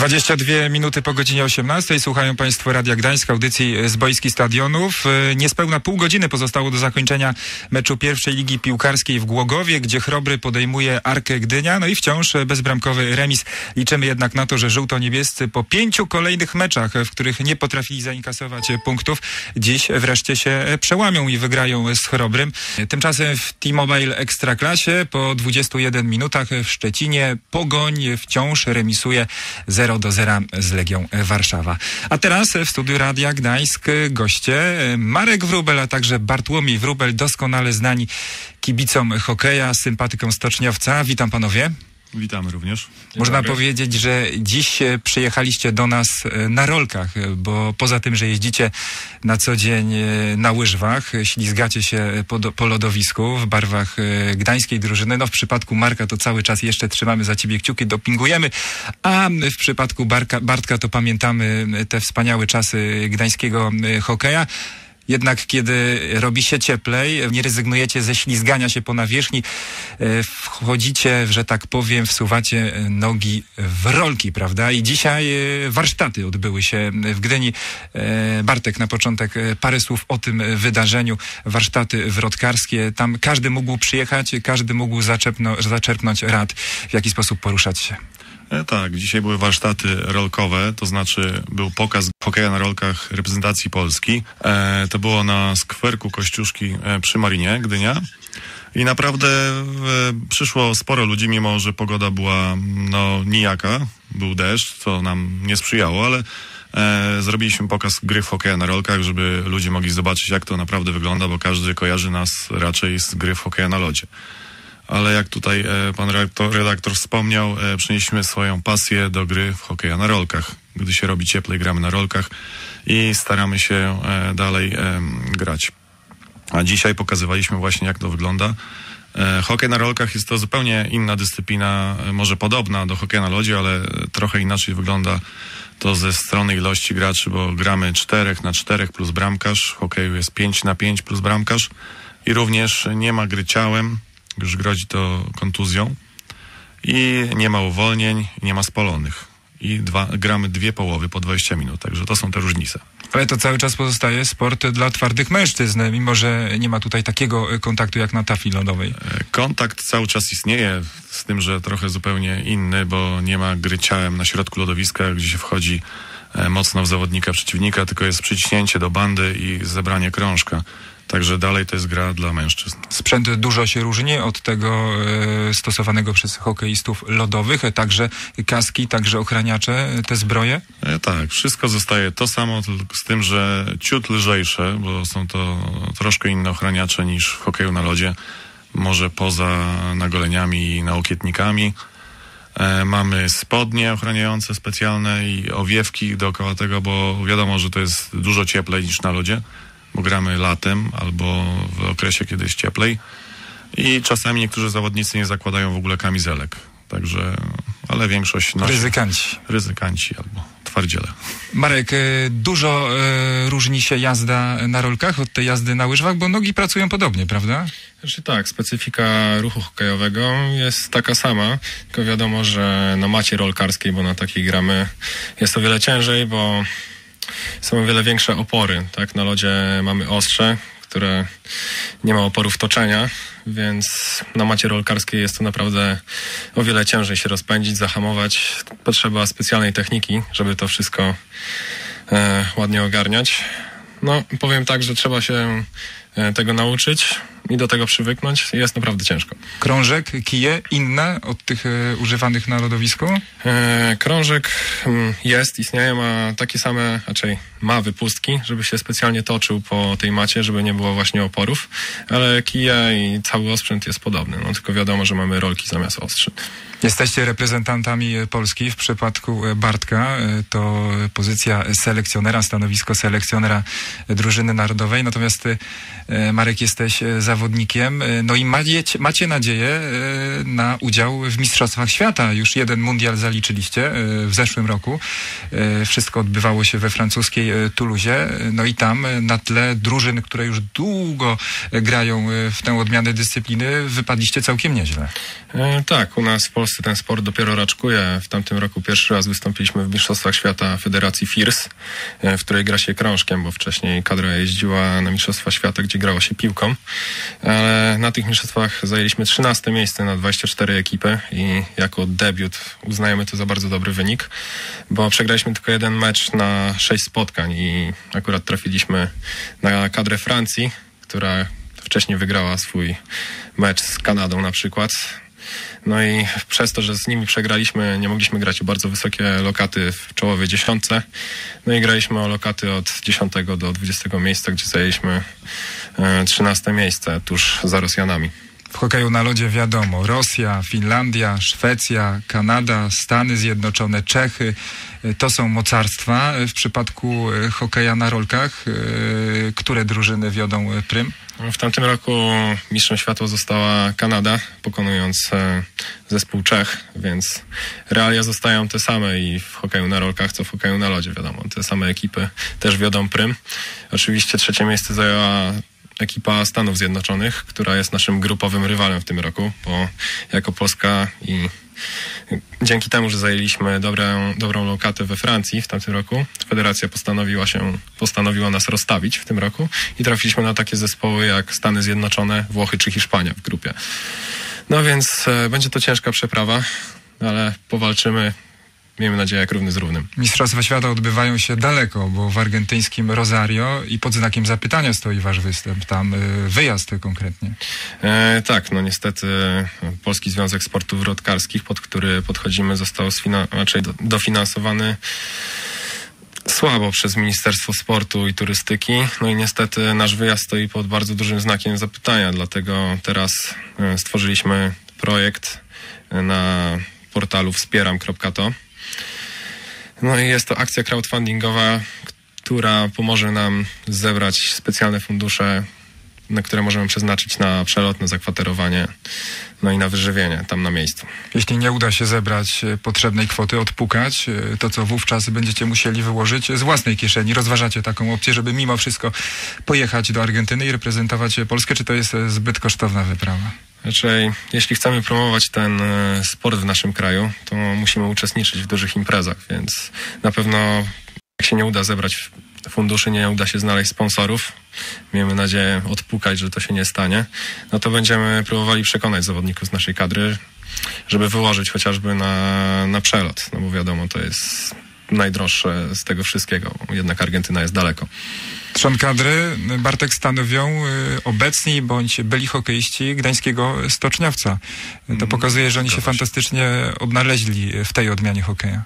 22 minuty po godzinie 18. Słuchają Państwo Radia Gdańsk, audycji z boiski stadionów. E, niespełna pół godziny pozostało do zakończenia meczu pierwszej ligi piłkarskiej w Głogowie, gdzie Chrobry podejmuje Arkę Gdynia. No i wciąż bezbramkowy remis. Liczymy jednak na to, że żółto-niebiescy po pięciu kolejnych meczach, w których nie potrafili zainkasować punktów, dziś wreszcie się przełamią i wygrają z Chrobrym. Tymczasem w T-Mobile Ekstraklasie po 21 minutach w Szczecinie Pogoń wciąż remisuje 0 do 0 z Legią Warszawa. A teraz w studiu Radia Gdańsk goście Marek Wrubel, a także Bartłomiej Wrubel, doskonale znani kibicom hokeja, sympatyką stoczniowca. Witam panowie. Witamy również. Można powiedzieć, że dziś przyjechaliście do nas e, na rolkach, e, bo poza tym, że jeździcie na co dzień e, na łyżwach, ślizgacie się po, po lodowisku w barwach gdańskiej drużyny. No w przypadku Marka to cały czas jeszcze trzymamy za ciebie kciuki, dopingujemy, a w przypadku Barka, Bartka to pamiętamy te wspaniałe czasy gdańskiego hokeja. Jednak kiedy robi się cieplej, nie rezygnujecie ze ślizgania się po nawierzchni, e, wchodzicie, że tak powiem, wsuwacie nogi w rolki, prawda? I dzisiaj e, warsztaty odbyły się w Gdyni. E, Bartek, na początek parę słów o tym wydarzeniu. Warsztaty wrotkarskie. Tam każdy mógł przyjechać, każdy mógł zaczerpnąć rad, w jaki sposób poruszać się. E, tak, dzisiaj były warsztaty rolkowe, to znaczy był pokaz hokeja na rolkach reprezentacji Polski. E, to było na skwerku Kościuszki e, przy Marinie, Gdynia. I naprawdę e, przyszło sporo ludzi, mimo że pogoda była no nijaka, był deszcz, co nam nie sprzyjało, ale e, zrobiliśmy pokaz gry w hokeja na rolkach, żeby ludzie mogli zobaczyć, jak to naprawdę wygląda, bo każdy kojarzy nas raczej z gry w hokeja na lodzie ale jak tutaj e, pan redaktor, wspomniał, e, przenieśliśmy swoją pasję do gry w hokeja na rolkach. Gdy się robi cieplej, gramy na rolkach i staramy się e, dalej grać. A dzisiaj pokazywaliśmy właśnie, jak to wygląda. Hokej na rolkach jest to zupełnie inna dyscyplina, może podobna do hokeja na lodzie, ale trochę inaczej wygląda to ze strony ilości graczy, bo gramy 4 na 4 plus bramkarz, w hokeju jest 5 na 5 plus bramkarz i również nie ma gry ciałem, już grozi to kontuzją i nie ma uwolnień, nie ma spalonych. I dwa, gramy dwie połowy po 20 minut, także to są te różnice. Ale to cały czas pozostaje sport dla twardych mężczyzn, mimo że nie ma tutaj takiego kontaktu jak na tafli lodowej. E, kontakt cały czas istnieje, z tym, że trochę zupełnie inny, bo nie ma gry ciałem na środku lodowiska, gdzie się wchodzi e, mocno w zawodnika przeciwnika, tylko jest przyciśnięcie do bandy i zebranie krążka. Także dalej to jest gra dla mężczyzn. Sprzęt dużo się różni od tego e, stosowanego przez hokeistów lodowych, także kaski, także ochraniacze, e, te zbroje? E, tak, wszystko zostaje to samo, tylko z tym, że ciut lżejsze, bo są to troszkę inne ochraniacze niż w hokeju na lodzie. Może poza nagoleniami i nałokietnikami. E, mamy spodnie ochraniające specjalne i owiewki dookoła tego, bo wiadomo, że to jest dużo cieplej niż na lodzie bo gramy latem albo w okresie, kiedy jest cieplej. I czasami niektórzy zawodnicy nie zakładają w ogóle kamizelek. Także, ale większość nosi. Ryzykanci. Ryzykanci albo twardziele. Marek, e, dużo e, różni się jazda na rolkach od tej jazdy na łyżwach, bo nogi pracują podobnie, prawda? Znaczy tak, specyfika ruchu hokejowego jest taka sama, tylko wiadomo, że na macie rolkarskiej, bo na takiej gramy, jest o wiele ciężej, bo są o wiele większe opory. Tak? Na lodzie mamy ostrze, które nie ma oporów toczenia, więc na macie rolkarskiej jest to naprawdę o wiele ciężej się rozpędzić, zahamować. Potrzeba specjalnej techniki, żeby to wszystko e, ładnie ogarniać. No, powiem tak, że trzeba się tego nauczyć i do tego przywyknąć. Jest naprawdę ciężko. Krążek, kije inne od tych e, używanych na lodowisku? E, krążek mm, jest, istnieje, ma takie same, raczej ma wypustki, żeby się specjalnie toczył po tej macie, żeby nie było właśnie oporów, ale kije i cały osprzęt jest podobny, no tylko wiadomo, że mamy rolki zamiast ostrzy. Jesteście reprezentantami Polski. W przypadku Bartka e, to pozycja selekcjonera, stanowisko selekcjonera drużyny narodowej. Natomiast e, Marek jesteś zawodnikiem. E, no i macie, macie nadzieję na udział w Mistrzostwach Świata. Już jeden mundial zaliczyliście w zeszłym roku. Wszystko odbywało się we francuskiej Toulouse. No i tam na tle drużyn, które już długo grają w tę odmianę dyscypliny, wypadliście całkiem nieźle. E, tak, u nas w Polsce ten sport dopiero raczkuje. W tamtym roku pierwszy raz wystąpiliśmy w Mistrzostwach Świata Federacji FIRS, e, w której gra się krążkiem, bo wcześniej kadra jeździła na Mistrzostwa Świata, gdzie grało się piłką. Ale na tych mistrzostwach zajęliśmy 13 miejsce na 24 ekipy i jako debiut uznajemy to za bardzo dobry wynik, bo przegraliśmy tylko jeden mecz na 6 spotkań i akurat trafiliśmy na kadrę Francji, która wcześniej wygrała swój mecz z Kanadą na przykład. No i przez to, że z nimi przegraliśmy, nie mogliśmy grać o bardzo wysokie lokaty w czołowej dziesiątce. No i graliśmy o lokaty od 10 do 20 miejsca, gdzie zajęliśmy 13 miejsce tuż za Rosjanami. W hokeju na lodzie wiadomo, Rosja, Finlandia, Szwecja, Kanada, Stany Zjednoczone, Czechy to są mocarstwa. W przypadku hokeja na rolkach, które drużyny wiodą prym? W tamtym roku mistrzem światła została Kanada, pokonując zespół Czech, więc realia zostają te same i w hokeju na rolkach, co w hokeju na lodzie, wiadomo. Te same ekipy też wiodą prym. Oczywiście trzecie miejsce zajęła ekipa Stanów Zjednoczonych, która jest naszym grupowym rywalem w tym roku, bo jako Polska i dzięki temu, że zajęliśmy dobrą, dobrą lokatę we Francji w tamtym roku, federacja postanowiła się, postanowiła nas rozstawić w tym roku i trafiliśmy na takie zespoły jak Stany Zjednoczone, Włochy czy Hiszpania w grupie. No więc e, będzie to ciężka przeprawa, ale powalczymy miejmy nadzieję, jak równy z równym. Mistrzostwa Świata odbywają się daleko, bo w argentyńskim Rosario i pod znakiem zapytania stoi wasz występ, tam y, wyjazd konkretnie. E, tak, no niestety Polski Związek Sportów Wrotkarskich, pod który podchodzimy, został raczej dofinansowany słabo przez Ministerstwo Sportu i Turystyki. No i niestety nasz wyjazd stoi pod bardzo dużym znakiem zapytania, dlatego teraz e, stworzyliśmy projekt na portalu wspieram.to no i jest to akcja crowdfundingowa, która pomoże nam zebrać specjalne fundusze, na które możemy przeznaczyć na przelotne zakwaterowanie, no i na wyżywienie tam na miejscu. Jeśli nie uda się zebrać e, potrzebnej kwoty, odpukać, e, to co wówczas będziecie musieli wyłożyć z własnej kieszeni? Rozważacie taką opcję, żeby mimo wszystko pojechać do Argentyny i reprezentować Polskę, czy to jest e, zbyt kosztowna wyprawa? Raczej, jeśli chcemy promować ten e, sport w naszym kraju, to musimy uczestniczyć w dużych imprezach, więc na pewno jak się nie uda zebrać funduszy, nie uda się znaleźć sponsorów, miejmy nadzieję odpukać, że to się nie stanie, no to będziemy próbowali przekonać zawodników z naszej kadry, żeby wyłożyć chociażby na, na przelot, no bo wiadomo, to jest najdroższe z tego wszystkiego, jednak Argentyna jest daleko. Trzon kadry Bartek stanowią y, obecni bądź byli hokeiści gdańskiego stoczniowca. To mm, pokazuje, że oni się fantastycznie odnaleźli w tej odmianie hokeja.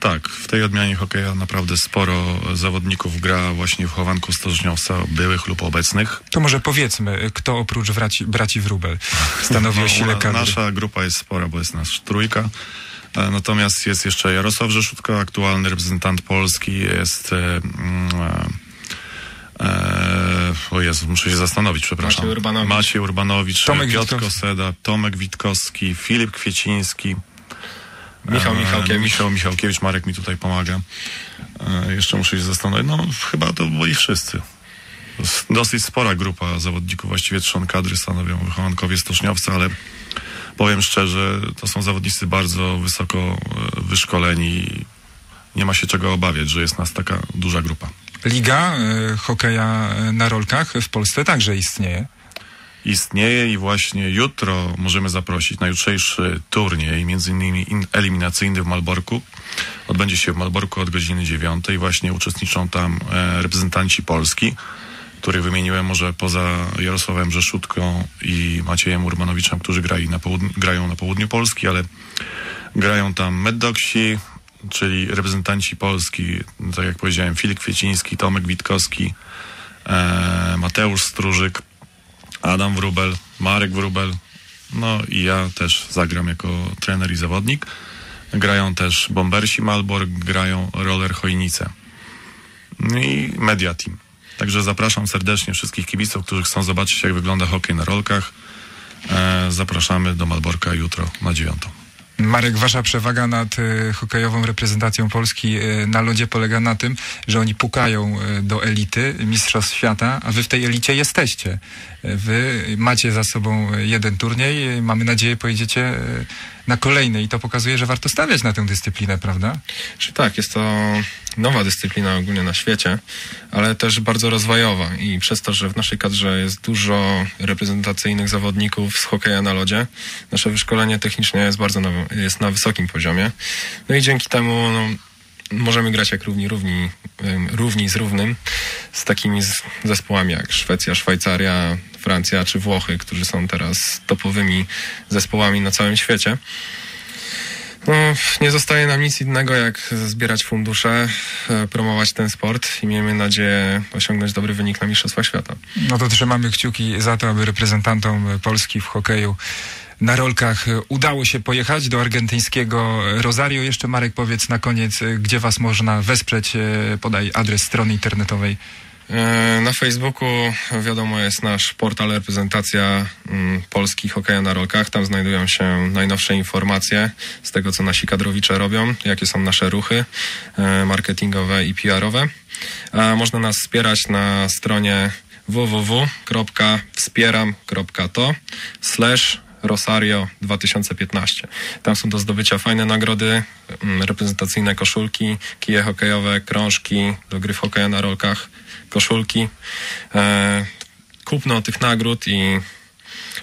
Tak, w tej odmianie hokeja naprawdę sporo zawodników gra właśnie w chowanku stoczniowca, byłych lub obecnych. To może powiedzmy, kto oprócz braci, braci Wróbel stanowi o sile kadry? Nasza grupa jest spora, bo jest nas trójka. E, natomiast jest jeszcze Jarosław Rzeszutka, aktualny reprezentant Polski, jest... E, mm, E, o Jezu, muszę się zastanowić, przepraszam. Maciej Urbanowicz, Maciej Urbanowicz Tomek Piotr Witkowski. Koseda, Tomek Witkowski, Filip Kwieciński. Michał Michalkiewicz. Michał Michalkiewicz, Marek mi tutaj pomaga. Jeszcze muszę się zastanowić. No, chyba to byli wszyscy. Dosyć spora grupa zawodników, właściwie trzon kadry stanowią wychowankowie stoczniowca, ale powiem szczerze, to są zawodnicy bardzo wysoko e, wyszkoleni. Nie ma się czego obawiać, że jest nas taka duża grupa. Liga y, hokeja na rolkach w Polsce także istnieje. Istnieje i właśnie jutro możemy zaprosić na jutrzejszy turniej, między innymi eliminacyjny w Malborku. Odbędzie się w Malborku od godziny 9. Właśnie uczestniczą tam e, reprezentanci Polski, których wymieniłem może poza Jarosławem Rzeszutką i Maciejem Urbanowiczem, którzy grali na grają na południu Polski, ale grają tam Meddoksi, czyli reprezentanci Polski, tak jak powiedziałem, Filip Kwieciński, Tomek Witkowski, e, Mateusz Strużyk, Adam Wrubel, Marek Wrubel, no i ja też zagram jako trener i zawodnik. Grają też Bombersi Malbork, grają Roller Chojnice no i Media Team. Także zapraszam serdecznie wszystkich kibiców, którzy chcą zobaczyć, jak wygląda hokej na rolkach. E, zapraszamy do Malborka jutro na dziewiątą. Marek, wasza przewaga nad y, hokejową reprezentacją Polski y, na lodzie polega na tym, że oni pukają do elity Mistrzostw Świata, a wy w tej elicie jesteście. Wy macie za sobą jeden turniej, mamy nadzieję pojedziecie na kolejny i to pokazuje, że warto stawiać na tę dyscyplinę, prawda? Czy tak, jest to nowa dyscyplina ogólnie na świecie, ale też bardzo rozwojowa i przez to, że w naszej kadrze jest dużo reprezentacyjnych zawodników z hokeja na lodzie, nasze wyszkolenie techniczne jest bardzo na, jest na wysokim poziomie. No i dzięki temu no, możemy grać jak równi, równi, równi z równym z takimi zespołami jak Szwecja, Szwajcaria, Francja czy Włochy, którzy są teraz topowymi zespołami na całym świecie. No, nie zostaje nam nic innego, jak zbierać fundusze, e, promować ten sport i miejmy nadzieję osiągnąć dobry wynik na Mistrzostwach Świata. No to trzymamy kciuki za to, aby reprezentantom Polski w hokeju na rolkach udało się pojechać do argentyńskiego Rosario. Jeszcze Marek powiedz na koniec, gdzie was można wesprzeć, e, podaj adres strony internetowej. E, Na Facebooku wiadomo jest nasz portal reprezentacja mm, Polski hokeja na rolkach. Tam znajdują się najnowsze informacje z tego, co nasi kadrowicze robią, jakie są nasze ruchy e, marketingowe i PR-owe. A można nas wspierać na stronie www.wspieram.to slash Rosario 2015. Tam są do zdobycia fajne nagrody, mm, reprezentacyjne koszulki, kije hokejowe, krążki do gry w hokeja na rolkach, koszulki. E, kupno tych nagród i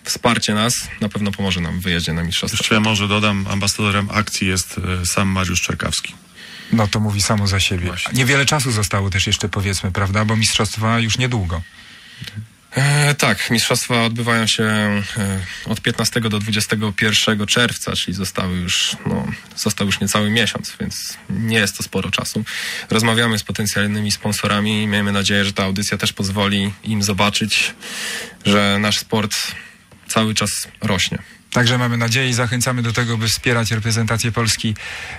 wsparcie nas na pewno pomoże nam w wyjeździe na mistrzostwa. Jeszcze może dodam, ambasadorem akcji jest e, sam Mariusz Czerkawski. No to mówi samo za siebie. Właśnie. Niewiele czasu zostało też jeszcze powiedzmy, prawda? Bo mistrzostwa już niedługo. E, tak, mistrzostwa odbywają się e, od 15 do 21 czerwca, czyli zostały już, no, został już niecały miesiąc, więc nie jest to sporo czasu. Rozmawiamy z potencjalnymi sponsorami i miejmy nadzieję, że ta audycja też pozwoli im zobaczyć, że nasz sport cały czas rośnie. Także mamy nadzieję i zachęcamy do tego, by wspierać reprezentację Polski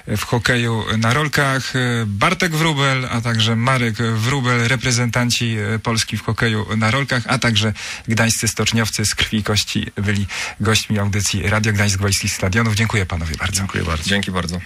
w hokeju na rolkach. Bartek Wrubel, a także Marek Wrubel, reprezentanci Polski w hokeju na rolkach, a także gdańscy stoczniowcy z krwi i kości byli gośćmi audycji Radio Gdańsk Wojskich Stadionów. Dziękuję panowie bardzo. Dziękuję bardzo. Dzięki bardzo.